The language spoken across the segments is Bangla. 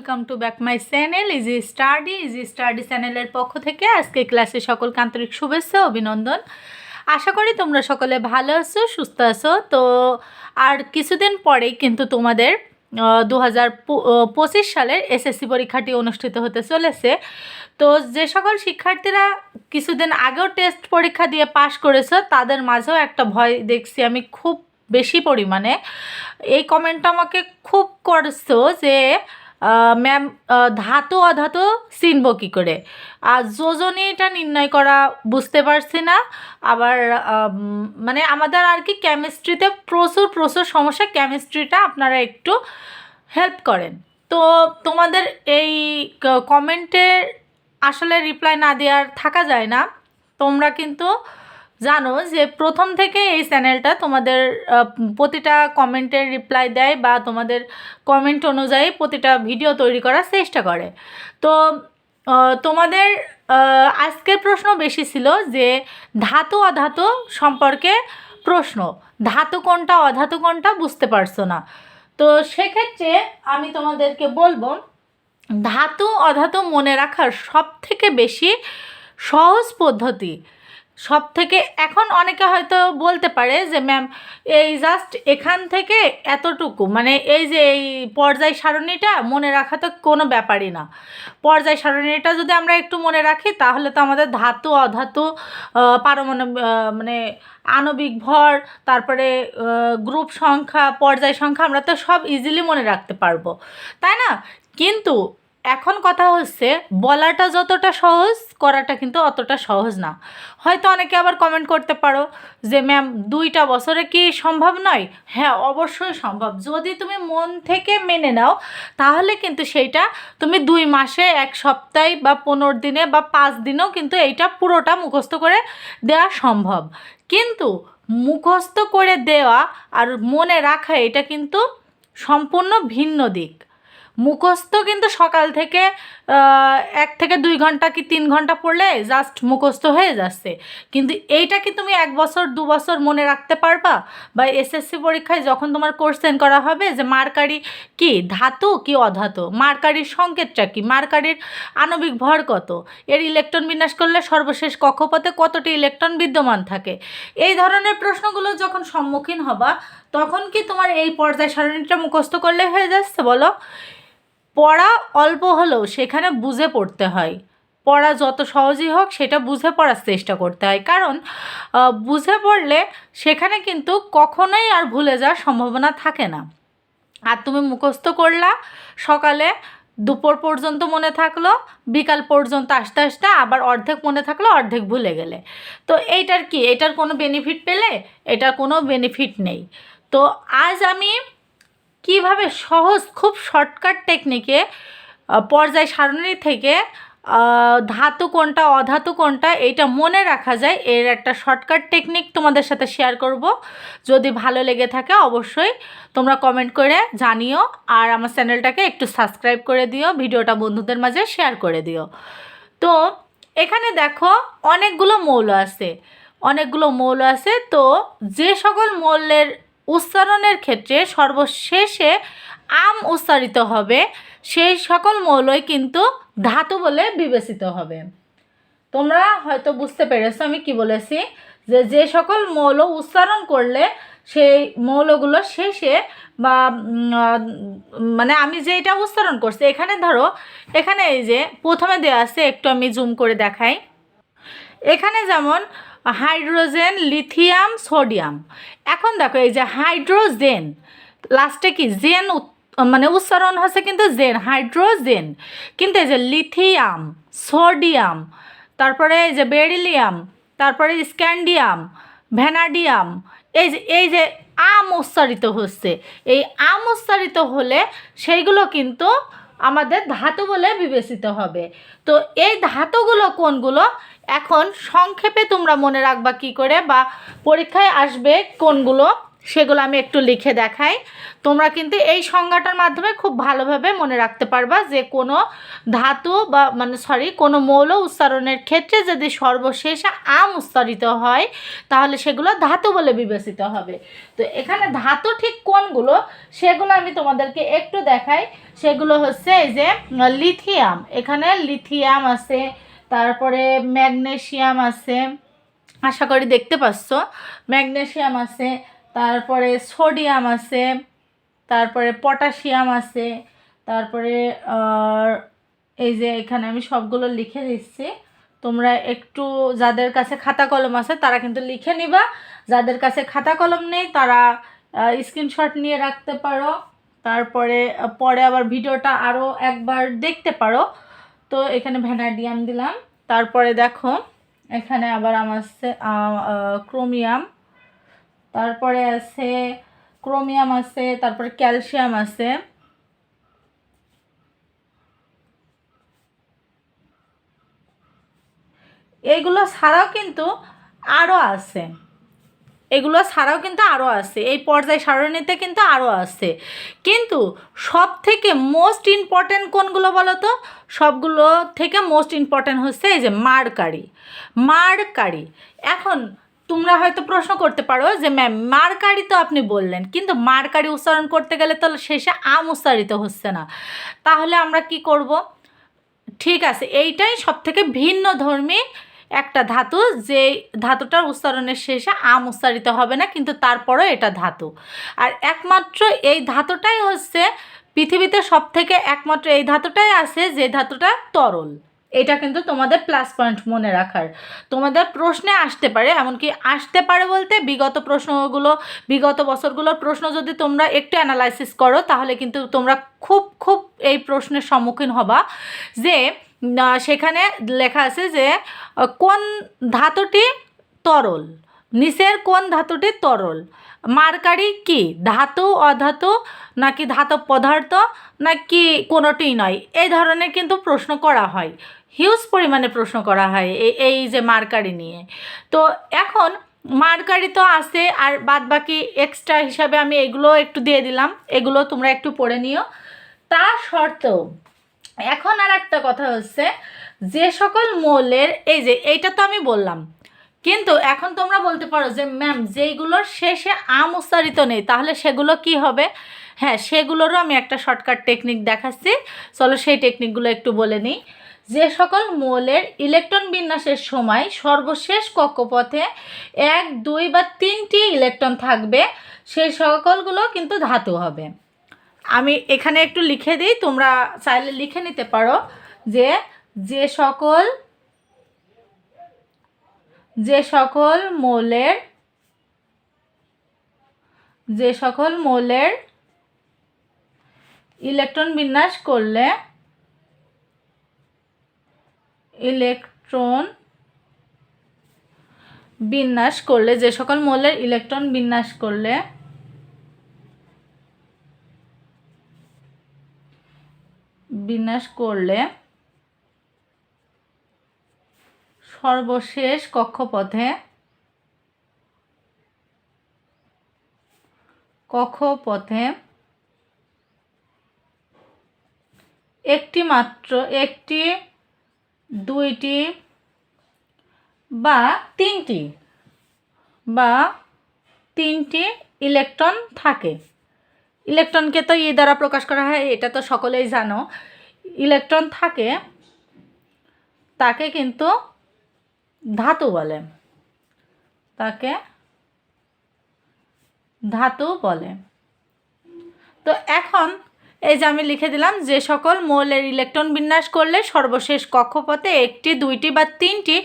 Welcome to back my channel Easy Study Easy Study চ্যানেলের পক্ষ থেকে আজকে ক্লাসে সকলকে আন্তরিক শুভেচ্ছা অভিনন্দন। আশা করি তোমরা সকলে ভালো আছো, সুস্থ আছো। তো আর কিছুদিন পরেই কিন্তু তোমাদের দু হাজার পঁচিশ সালের এসএসসি পরীক্ষাটি অনুষ্ঠিত হতে চলেছে। তো যে সকল শিক্ষার্থীরা কিছুদিন আগেও টেস্ট পরীক্ষা দিয়ে পাশ করেছ, তাদের মাঝেও একটা ভয় দেখছি আমি খুব বেশি পরিমাণে। এই কমেন্টটা আমাকে খুব করছ যে ম্যাম ধাতু, অধাতু চিনব কী করে? আর যোজনীটা নির্ণয় করা বুঝতে পারছি না। আবার মানে আমাদের আর কি কেমিস্ট্রিতে প্রচুর প্রচুর সমস্যা। কেমিস্ট্রিটা আপনারা একটু হেল্প করেন। তো তোমাদের এই কমেন্টের আসলে রিপ্লাই না দেওয়ার থাকা যায় না। তোমরা কিন্তু জানো যে প্রথম থেকে এই চ্যানেলটা তোমাদের প্রতিটা কমেন্টের রিপ্লাই দেয় বা তোমাদের কমেন্ট অনুযায়ী প্রতিটা ভিডিও তৈরি করার চেষ্টা করে। তো তোমাদের আজকের প্রশ্ন বেশি ছিল যে ধাতু অধাতু সম্পর্কে প্রশ্ন। ধাতু কোনটা, অধাতু কোনটা বুঝতে পারছ না। তো সেক্ষেত্রে আমি তোমাদেরকে বলব, ধাতু অধাতু মনে রাখার সব থেকে বেশি সহজ পদ্ধতি সব থেকে এখন অনেকে হয়তো বলতে পারে যে ম্যাম এই জাস্ট এখান থেকে এতটুকু। মানে এই যে এই পর্যায় সারণীটা মনে রাখা তো কোনো ব্যাপারই না। পর্যায় সারণীটা যদি আমরা একটু মনে রাখি তাহলে তো আমাদের ধাতু অধাতু আহ, পারমাণবিক মানে আণবিক ভর তারপরে গ্রুপ সংখ্যা পর্যায় সংখ্যা আমরা তো সব ইজিলি মনে রাখতে পারব। তাই না? কিন্তু এখন কথা হচ্ছে, বলাটা যতটা সহজ, করাটা কিন্তু অতটা সহজ না। হয়তো অনেকে আবার কমেন্ট করতে পারো যে, ম্যাম, দুইটা বছরে কি সম্ভব নয়? হ্যাঁ অবশ্যই সম্ভব। যদি তুমি মন থেকে মেনে নাও, তাহলে কিন্তু সেইটা তুমি দুই মাসে, এক সপ্তাহে বা পনেরো দিনে বা পাঁচ দিনেও কিন্তু এইটা পুরোটা মুখস্থ করে দেওয়া সম্ভব। কিন্তু মুখস্থ করে দেওয়া আর মনে রাখা, এটা কিন্তু সম্পূর্ণ ভিন্ন দিক। মুখস্থ কিন্তু সকাল থেকে এক থেকে দুই ঘণ্টা কি তিন ঘণ্টা পড়লে জাস্ট মুখস্থ হয়ে যাচ্ছে। কিন্তু এইটা কি তুমি এক বছর, দু বছর মনে রাখতে পারবা? বা এসএসসি পরীক্ষায় যখন তোমার কোশ্চেন করা হবে যে মার্কারি কি, ধাতু কি অধাতু? মার্কারির সংকেতটা কি? মার্কারির আণবিক ভর কত? এর ইলেকট্রন বিন্যাস করলে সর্বশেষ কক্ষপথে কতটি ইলেকট্রন বিদ্যমান থাকে? এই ধরনের প্রশ্নগুলো যখন সম্মুখীন হবা, তখন কি তোমার এই পর্যায় সারণীটা মুখস্থ করলে হয়ে যাচ্ছে বলো? পড়া অল্প হলেও সেখানে বুঝে পড়তে হয়। পড়া যত সহজই হোক, সেটা বুঝে পড়ার চেষ্টা করতে হয়। কারণ বুঝে পড়লে সেখানে কিন্তু কখনোই আর ভুলে যাওয়ার সম্ভাবনা থাকে না। আর তুমি মুখস্থ করলা, সকালে দুপুর পর্যন্ত মনে থাকল, বিকাল পর্যন্ত আস্তে আস্তে আবার অর্ধেক মনে থাকল, অর্ধেক ভুলে গেলে। তো এইটার কি? এটার কোনো বেনিফিট পেলে? এটার কোনো বেনিফিট নেই। তো আজ আমি কীভাবে সহজ, খুব শর্টকাট টেকনিকে পর্যায় সারণী থেকে ধাতু কোনটা অধাতু কোনটা এইটা মনে রাখা যায়। এর একটা শর্টকাট টেকনিক তোমাদের সাথে শেয়ার করব। যদি ভালো লেগে থাকে অবশ্যই তোমরা কমেন্ট করে জানিও আর আমার চ্যানেলটাকে একটু সাবস্ক্রাইব করে দিও, ভিডিওটা বন্ধুদের মাঝে শেয়ার করে দিও। তো এখানে দেখো অনেকগুলো মৌল আছে। অনেকগুলো মৌল আছে। তো যে সকল মৌলের উচ্চারণের ক্ষেত্রে সর্বশেষে আম উচ্চারিত হবে। সেই সকল মৌলই কিন্তু ধাতু বলে বিবেচিত হবে। তোমরা হয়তো বুঝতে পেরেছ আমি কি বলেছি, যে যে সকল মৌল উচ্চারণ করলে সেই মৌলগুলো শেষে বা মানে আমি যেটা উচ্চারণ করছি, এখানে ধরো, এখানে এই যে প্রথমে দেওয়া আছে, একটু আমি জুম করে দেখাই। এখানে যেমন হাইড্রোজেন, লিথিয়াম, সোডিয়াম। এখন দেখো এই যে হাইড্রোজেন লাস্টে কি? জেন মানে উচ্চারণ হচ্ছে কিন্তু জেন, হাইড্রোজেন। কিন্তু এই যে লিথিয়াম, সোডিয়াম, তারপরে এই যে বেরিলিয়াম, তারপরে স্ক্যান্ডিয়াম, ভ্যানাডিয়াম, এই যে এই যে আম উচ্চারিত হচ্ছে। এই আম উচ্চারিত হলে সেইগুলো কিন্তু আমাদের ধাতু বলে বিবেচিত হবে। তো এই ধাতুগুলো কোনগুলো? এখন সংক্ষেপে তোমরা মনে রাখবা কি করে বা পরীক্ষায় আসবে কোনগুলো, সেগুলো আমি একটু লিখে দেখাই। তোমরা কিন্তু এই সংজ্ঞাটার মাধ্যমে খুব ভালোভাবে মনে রাখতে পারবা যে কোনো ধাতু বা মানে সরি কোনো মৌল উচ্চারণের ক্ষেত্রে যদি সর্বশেষে আম উচ্চারিত হয়, তাহলে সেগুলো ধাতু বলে বিবেচিত হবে। তো এখানে ধাতু ঠিক কোনগুলো, সেগুলো আমি তোমাদেরকে একটু দেখাই। সেগুলো হচ্ছে এই যে, লিথিয়াম। এখানে লিথিয়াম আছে তারপরে ম্যাগনেশিয়াম আছে। আশা করি দেখতে পাচ্ছ। ম্যাগনেশিয়াম আছে, তারপরে সোডিয়াম আছে, তারপরে পটাশিয়াম আছে, তারপরে এই যে এখানে আমি সবগুলো লিখে দিচ্ছি। তোমরা একটু যাদের কাছে খাতা কলম আছে, তারা কিন্তু লিখে নিবা। যাদের কাছে খাতা কলম নেই, তারা স্ক্রিনশট নিয়ে রাখতে পারো। তারপরে, পরে আবার ভিডিওটা আরও একবার দেখতে পারো। তো এখানে ভ্যানাডিয়াম দিলাম। তারপরে দেখো, এখানে আবার আমার ক্রোমিয়াম। তারপরে আছে ক্রোমিয়াম আছে, তারপরে ক্যালসিয়াম আছে। এইগুলো ছাড়াও কিন্তু আরও আছে। এগুলো ছাড়াও কিন্তু আরও আছে। এই পর্যায় সারণীতে কিন্তু আরও আছে। কিন্তু সব থেকে মোস্ট ইম্পর্ট্যান্ট কোনগুলো বলো তো সবগুলো থেকে মোস্ট ইম্পর্ট্যান্ট হচ্ছে এই যে মারকারি। মারকারি। এখন তোমরা হয়তো প্রশ্ন করতে পারো যে, ম্যাম, মারকারি তো আপনি বললেন, কিন্তু মারকারি উচ্চারণ করতে গেলে তো শেষে আম উচ্চারিত হচ্ছে না। তাহলে আমরা কি করব? ঠিক আছে, এইটাই সব থেকে ভিন্ন ধর্মী একটা ধাতু যে ধাতুটার উচ্চারণের শেষে আম উচ্চারিত হবে না, কিন্তু তারপরও এটা ধাতু। আর একমাত্র এই ধাতুটাই হচ্ছে পৃথিবীতে সব থেকে একমাত্র এই ধাতুটাই আছে, যে ধাতুটা তরল। এটা কিন্তু তোমাদের প্লাস পয়েন্ট মনে রাখার। তোমাদের প্রশ্নে আসতে পারে, এমনকি আসতে পারে বলতে বিগত প্রশ্নগুলো, বিগত বছরগুলোর প্রশ্ন যদি তোমরা একটু অ্যানালাইসিস করো, তাহলে কিন্তু তোমরা খুব খুব এই প্রশ্নের সম্মুখীন হবা যে সেখানে লেখা আছে যে কোন ধাতুটি তরল? নিচের কোন ধাতুটি তরল? মার্কারি কি? ধাতু, অধাতু, নাকি ধাতব পদার্থ, নাকি কোনোটিই নয়? এই ধরনের কিন্তু প্রশ্ন করা হয়। হিউজ পরিমাণে প্রশ্ন করা হয় এই এই যে মার্কারি নিয়ে। তো এখন মার্কারি তো আছে, আর বাদ বাকি এক্সট্রা হিসাবে আমি এগুলো একটু দিয়ে দিলাম। এগুলো তোমরা একটু পড়ে নিও। তা সত্ত্বেও এখন আর একটা কথা হচ্ছে, যে সকল মৌলের, এই যে এইটা তো আমি বললাম, কিন্তু এখন তোমরা বলতে পারো যে ম্যাম যেইগুলোর শেষে আম উচ্চারিত নেই, তাহলে সেগুলো কি হবে? হ্যাঁ সেগুলোরও আমি একটা শর্টকাট টেকনিক দেখাচ্ছি। চলো সেই টেকনিকগুলো একটু বলে নিই। যে সকল মৌলের ইলেকট্রন বিন্যাসের সময় সর্বশেষ কক্ষপথে এক, দুই বা তিনটি ইলেকট্রন থাকবে, সেই সকলগুলো কিন্তু ধাতু হবে। আমি এখানে একটু লিখে দিই, তোমরা চাইলে লিখে নিতে পারো যে যে সকল যে সকল মৌলের, যে সকল মৌলের ইলেকট্রন বিন্যাস করলে ইলেকট্রন বিন্যাস করলে, যে সকল মৌলের ইলেকট্রন বিন্যাস করলে বিন্যাস করলে সর্বশেষ কক্ষপথে কক্ষপথে একটি মাত্র একটি, দুইটি বা তিনটি বা তিনটি ইলেকট্রন থাকে। ইলেকট্রনকে তো ই দ্বারা প্রকাশ করা হয়, এটা তো সকলেই জানো। ইলেকট্রন থাকে, তাকে কিন্তু ধাতু বলে। তাকে ধাতু বলে। তো এখন এই যে আমি লিখে দিলাম, যে সকল মৌলের ইলেকট্রন বিন্যাস করলে সর্বশেষ কক্ষপথে একটি, দুইটি বা তিনটি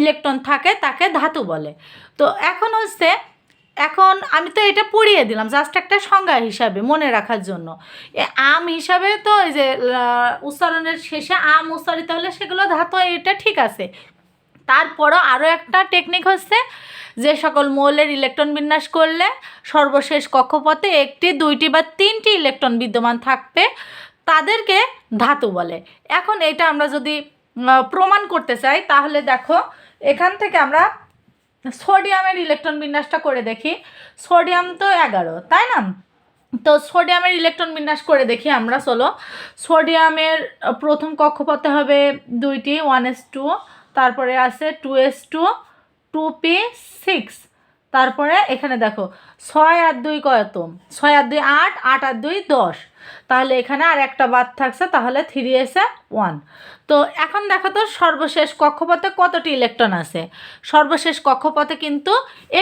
ইলেকট্রন থাকে, তাকে ধাতু বলে। তো এখন হচ্ছে এখন আমি তো এটা পড়িয়ে দিলাম জাস্ট একটা সংজ্ঞা হিসাবে মনে রাখার জন্য। আম হিসাবে তো এই যে উচ্চারণের শেষে আম, উচ্চারিত হলে সেগুলো ধাতু, এটা ঠিক আছে। তারপরও আরও একটা টেকনিক হচ্ছে, যে সকল মৌলের ইলেকট্রন বিন্যাস করলে সর্বশেষ কক্ষপথে একটি, দুইটি বা তিনটি ইলেকট্রন বিদ্যমান থাকবে, তাদেরকে ধাতু বলে। এখন এটা আমরা যদি প্রমাণ করতে চাই, তাহলে দেখো, এখান থেকে আমরা সোডিয়ামের ইলেকট্রন বিন্যাসটা করে দেখি। সোডিয়াম তো এগারো, তাই না? তো সোডিয়ামের ইলেকট্রন বিন্যাস করে দেখি আমরা, চলো। সোডিয়ামের প্রথম কক্ষপথে হবে দুইটি ওয়ান এস টু তারপরে আছে two s two two p six তারপরে এখানে দেখো, ছয় আর দুই কত ছয় আর দুই আট আট আর দুই দশ। তাহলে এখানে আর একটা বাদ থাকছে, তাহলে থ্রি এসে ওয়ান তো এখন দেখো তো সর্বশেষ কক্ষপথে কতটি ইলেকট্রন আছে? সর্বশেষ কক্ষপথে কিন্তু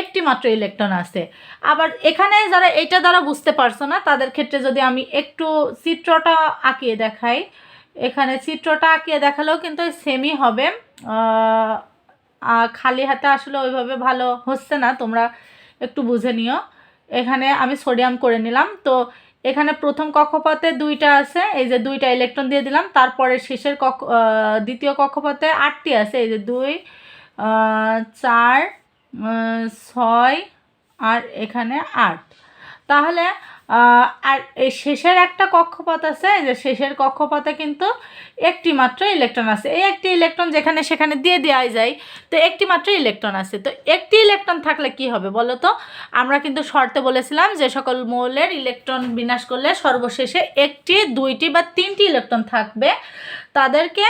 একটি মাত্র ইলেকট্রন আছে। আবার এখানে যারা এটা দ্বারা বুঝতে পারছ না, তাদের ক্ষেত্রে যদি আমি একটু চিত্রটা আঁকিয়ে দেখাই, এখানে চিত্রটা আঁকিয়ে দেখালেও কিন্তু সেমই হবে খালি হাতে আসলে ওইভাবে ভালো হচ্ছে না, তোমরা একটু বুঝে নিও। এখানে আমি সোডিয়াম করে নিলাম। তো এখানে প্রথম কক্ষপথে দুইটা আছে, এই যে দুইটা ইলেকট্রন দিয়ে দিলাম। তারপরে শেষের কক্ষ দ্বিতীয় কক্ষপথে আটটি আছে, এই যে দুই চার ছয় আর এখানে আট। তাহলে আর এই শেষের একটা কক্ষপথ আছে যে শেষের কক্ষপথে কিন্তু একটি মাত্র ইলেকট্রন আছে। এই একটি ইলেকট্রন যেখানে সেখানে দিয়ে দেওয়া যায়, তো একটি মাত্র ইলেকট্রন আছে। তো একটি ইলেকট্রন থাকলে কি হবে বলো তো? আমরা কিন্তু শর্তে বলেছিলাম যে সকল মৌলের ইলেকট্রন বিনাশ করলে সর্বশেষে একটি, দুইটি বা তিনটি ইলেকট্রন থাকবে। তাদেরকে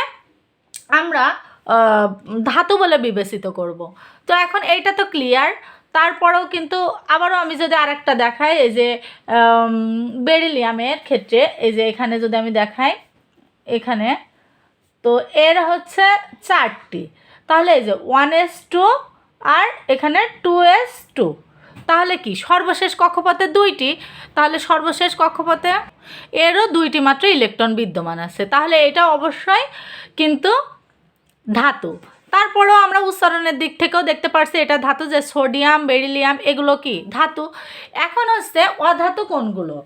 আমরা ধাতু বলে বিবেচিত করব। তো এখন এইটা তো ক্লিয়ার তারপরেও কিন্তু আবারও আমি যদি আরেকটা দেখাই, এই যে বেরিলিয়ামের ক্ষেত্রে, এই যে এখানে যদি আমি দেখাই, এখানে, তো এর হচ্ছে চারটি। তাহলে এই যে ওয়ান এস টু আর এখানে টু এস টু তাহলে কি? সর্বশেষ কক্ষপথে দুইটি। তাহলে সর্বশেষ কক্ষপথে এরও দুইটি মাত্র ইলেকট্রন বিদ্যমান আছে। তাহলে এটা অবশ্যই কিন্তু ধাতু। তারপরেও আমরা উচ্চারণের দিক থেকেও দেখতে পারছি এটা ধাতু যে সোডিয়াম, বেরিলিয়াম, এগুলো কি? ধাতু। এখন হচ্ছে অধাতু কোনগুলো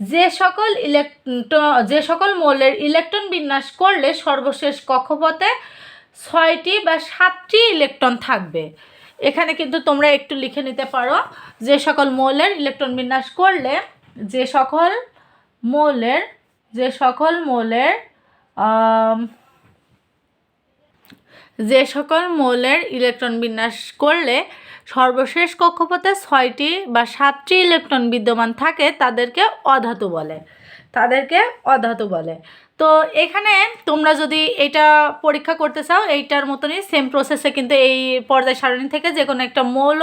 যে সকল ইলেকট্রন যে সকল মৌলের ইলেকট্রন বিন্যাস করলে সর্বশেষ কক্ষপথে ছয়টি বা সাতটি ইলেকট্রন থাকবে। এখানে কিন্তু তোমরা একটু লিখে নিতে পারো, যে সকল মৌলের ইলেকট্রন বিন্যাস করলে যে সকল মৌলের, যে সকল মৌলের যে সকল মৌলের ইলেকট্রন বিন্যাস করলে সর্বশেষ কক্ষপথে ছয়টি বা সাতটি ইলেকট্রন বিদ্যমান থাকে, তাদেরকে অধাতু বলে। তাদেরকে অধাতু বলে। তো এখানে তোমরা যদি এটা পরীক্ষা করতে চাও, এইটার মতনই সেম প্রসেসে কিন্তু এই পর্যায় সারণী থেকে যে কোনো একটা মৌল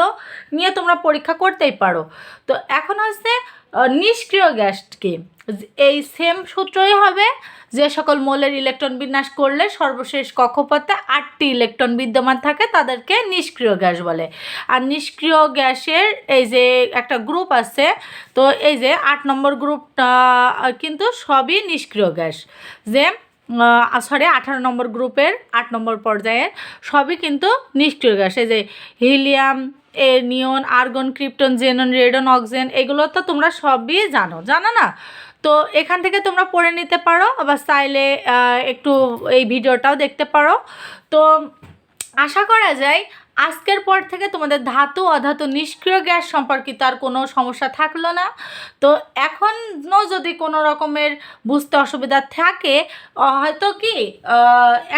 নিয়ে তোমরা পরীক্ষা করতেই পারো। তো এখন হচ্ছে নিষ্ক্রিয় গ্যাস কি এই সেম সূত্রই হবে, যে সকল মৌলের ইলেকট্রন বিন্যাস করলে সর্বশেষ কক্ষপথে আটটি ইলেকট্রন বিদ্যমান থাকে, তাদেরকে নিষ্ক্রিয় গ্যাস বলে। আর নিষ্ক্রিয় গ্যাসের এই যে একটা গ্রুপ আছে, তো এই যে আট নম্বর গ্রুপটা কিন্তু সবই নিষ্ক্রিয় গ্যাস। যে সরি আঠারো নম্বর গ্রুপের আট নম্বর পর্যায়ের সবই কিন্তু নিষ্ক্রিয় গ্যাস। এই যে হিলিয়াম এ neon argon, krypton, xenon, radon, oxen, এগুলো তো তোমরা সবই জানো জানো না? তো এখান থেকে তোমরা পড়ে নিতে পারো, আবার চাইলে একটু এই ভিডিওটাও দেখতে পারো। তো আশা করা যায় আজকের পর থেকে তোমাদের ধাতু, অধাতু নিষ্ক্রিয় গ্যাস সম্পর্কিত আর কোনো সমস্যা থাকল না। তো এখনও যদি কোনো রকমের বুঝতে অসুবিধা থাকে হয়তো কি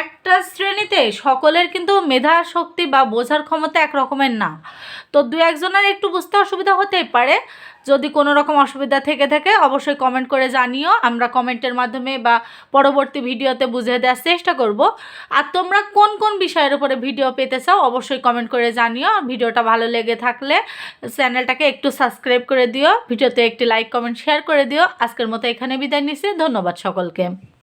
একটা শ্রেণীতে সকলের কিন্তু মেধা, শক্তি বা বোঝার ক্ষমতা এক রকমের না। তো দু একজনের একটু বুঝতে অসুবিধা হতেই পারে। যদি কোনো রকম অসুবিধা থেকে থাকে, অবশ্যই কমেন্ট করে জানিও। আমরা কমেন্টের মাধ্যমে বা পরবর্তী ভিডিওতে বুঝিয়ে দেওয়ার চেষ্টা করব। আর তোমরা কোন কোন বিষয়ের উপরে ভিডিও পেতে চাও, অবশ্যই কমেন্ট করে জানিও। ভিডিওটা ভালো লেগে থাকলে চ্যানেলটাকে একটু সাবস্ক্রাইব করে দিও। ভিডিওতে একটি লাইক কমেন্ট শেয়ার করে দিও। আজকের মতো এখানে বিদায় নিচ্ছি। ধন্যবাদ সকলকে।